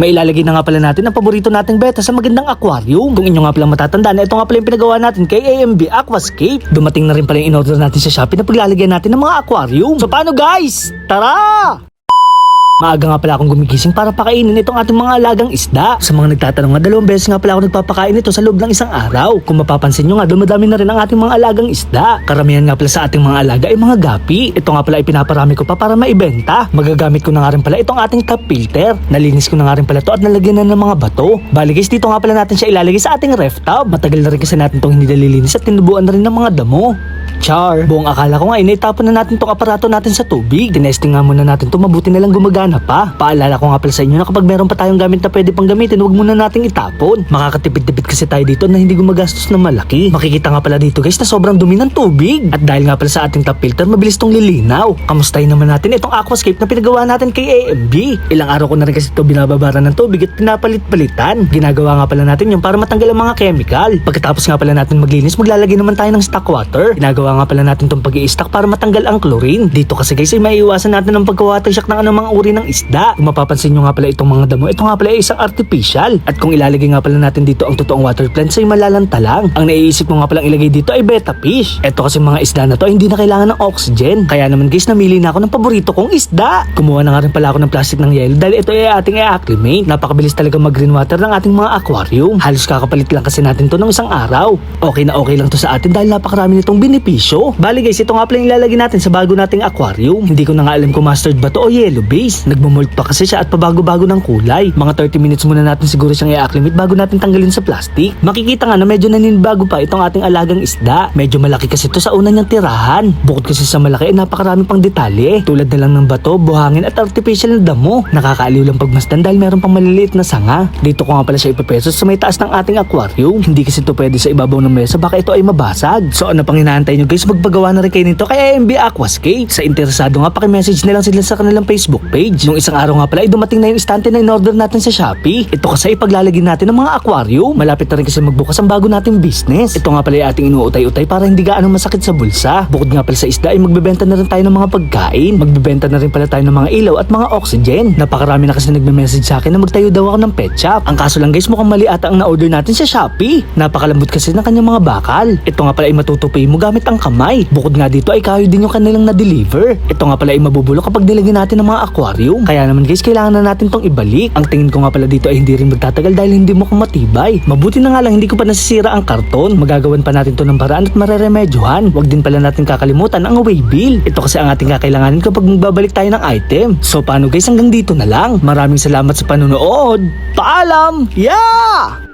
May ilalagay na nga pala natin ang paborito nating beta sa magandang aquarium. Kung inyo nga pala matatandaan, ito nga pala yung pinagawa natin kay AMB Aquascape. Dumating na rin pala yung in-order natin sa Shopee na paglalagyan natin ng mga aquarium. So paano guys? Tara! Maaga nga pala akong gumigising para pakainin itong ating mga alagang isda. Sa mga nagtatanong nga, dalawang beses nga pala ako nagpapakain ito sa loob ng isang araw. Kung mapapansin nyo nga, dumadami na rin ang ating mga alagang isda. Karamihan nga pala sa ating mga alaga ay mga gapi. Ito nga pala ay pinaparami ko pa para maibenta. Magagamit ko na nga rin pala itong ating top filter. Nalinis ko na nga rin pala to at nalagyan na ng mga bato. Bali guys, dito nga pala natin siya ilalagay sa ating ref tub. Matagal na rin kasi natin itong hindi nalilinis at tinubuan na rin ng mga damo. Char, buong akala ko nga initapon na natin tong aparato natin sa tubig. Tinesting nga muna natin to mabuti na lang gumagana pa. Paalala ko nga pala sa inyo na kapag meron pa tayong gamit na pwede pang gamitin, huwag muna nating itapon. Makakatipid-tipid kasi tayo dito na hindi gumagastos ng malaki. Makikita nga pala dito guys na sobrang dumi ng tubig. At dahil nga pala sa ating top filter, mabilis tong lilinaw. Kamustahin naman natin itong aquascape na pinagawa natin kay AMB. Ilang araw ko na rin kasi ito binababaran ng tubig at pinapalit-palitan. Ginagawa nga pala natin yung para matanggal ang mga chemical. Pagkatapos nga pala natin maglinis, maglalagay naman tayo ng stock water. Ginagawa nga pala natin tong pag stock para matanggal ang chlorine. Dito kasi guys ay maiiwasan natin ang pagka-water shock ng anumang uri ng isda. Kung mapapansin nyo nga pala itong mga damo, ito nga pala ay isang artificial. At kung ilalagay nga pala natin dito ang totoong water plants ay malalanta lang. Ang naiisip mo nga palang ilagay dito ay betta fish. Ito kasi mga isda na to ay hindi na kailangan ng oxygen. Kaya naman guys, namili na ako ng paborito kong isda. Kumuha na nga rin pala ako ng plastic ng yelo dahil ito ay ating i-acclimate. Napakabilis talaga mag-green water ng ating mga aquarium. Halos kakapalit lang kasi natin to ng isang araw. Okay na okay lang to sa atin dahil napakarami nitong benepisyo. Bali guys, ito nga pala yung ilalagay natin sa bago nating aquarium. Hindi ko na nga alam kung mustard ba to o yellow base. Nagmumold pa kasi siya at pabago-bago ng kulay. Mga 30 minutes muna natin siguro siyang i-acclimate bago natin tanggalin sa plastic. Makikita nga na medyo naninibago pa itong ating alagang isda. Medyo malaki kasi to sa una niyang tirahan. Bukod kasi sa malaki, ay napakarami pang detalye. Tulad na lang ng bato, buhangin at artificial na damo. Nakakaaliw lang pagmasdan dahil meron pang maliliit na sanga. Dito ko nga pala siya ipepeso sa may taas ng ating aquarium. Hindi kasi to pwede sa ibabaw ng mesa, baka ito ay mabasag. So ano pang inaantay nyo guys, magpagawa na rin kayo nito kay AMB Aquascape. Sa interesado nga, pakimessage na lang sila sa kanilang Facebook page. Nung isang araw nga pala, ay dumating na yung istante na in-order natin sa Shopee. Ito kasi ipaglalagay natin ng mga aquarium. Malapit na rin kasi magbukas ang bago nating business. Ito nga pala yung ating inuutay-utay para hindi gaano masakit sa bulsa. Bukod nga pala sa isda, ay magbebenta na rin tayo ng mga pagkain. Magbebenta na rin pala tayo ng mga ilaw at mga oxygen. Napakarami na kasi nagme-message sa akin na magtayo daw ako ng pet shop. Ang kaso lang guys, mukhang mali ata ang na-order natin sa Shopee. Napakalambot kasi ng kanyang mga bakal. Ito nga pala ay matutupi mo gamit ang kamay. Bukod nga dito ay kayo din yung kanilang na-deliver. Ito nga pala ay mabubulok kapag nilagyan natin ng mga aquarium. Kaya naman guys, kailangan na natin tong ibalik. Ang tingin ko nga pala dito ay hindi rin magtatagal dahil hindi mo matibay. Mabuti na nga lang hindi ko pa nasisira ang karton. Magagawan pa natin to ng paraan at mareremedyohan. Huwag din pala natin kakalimutan ang away bill. Ito kasi ang ating kakailanganin kapag magbabalik tayo ng item. So paano guys, hanggang dito na lang. Maraming salamat sa panonood. Paalam! Yeah!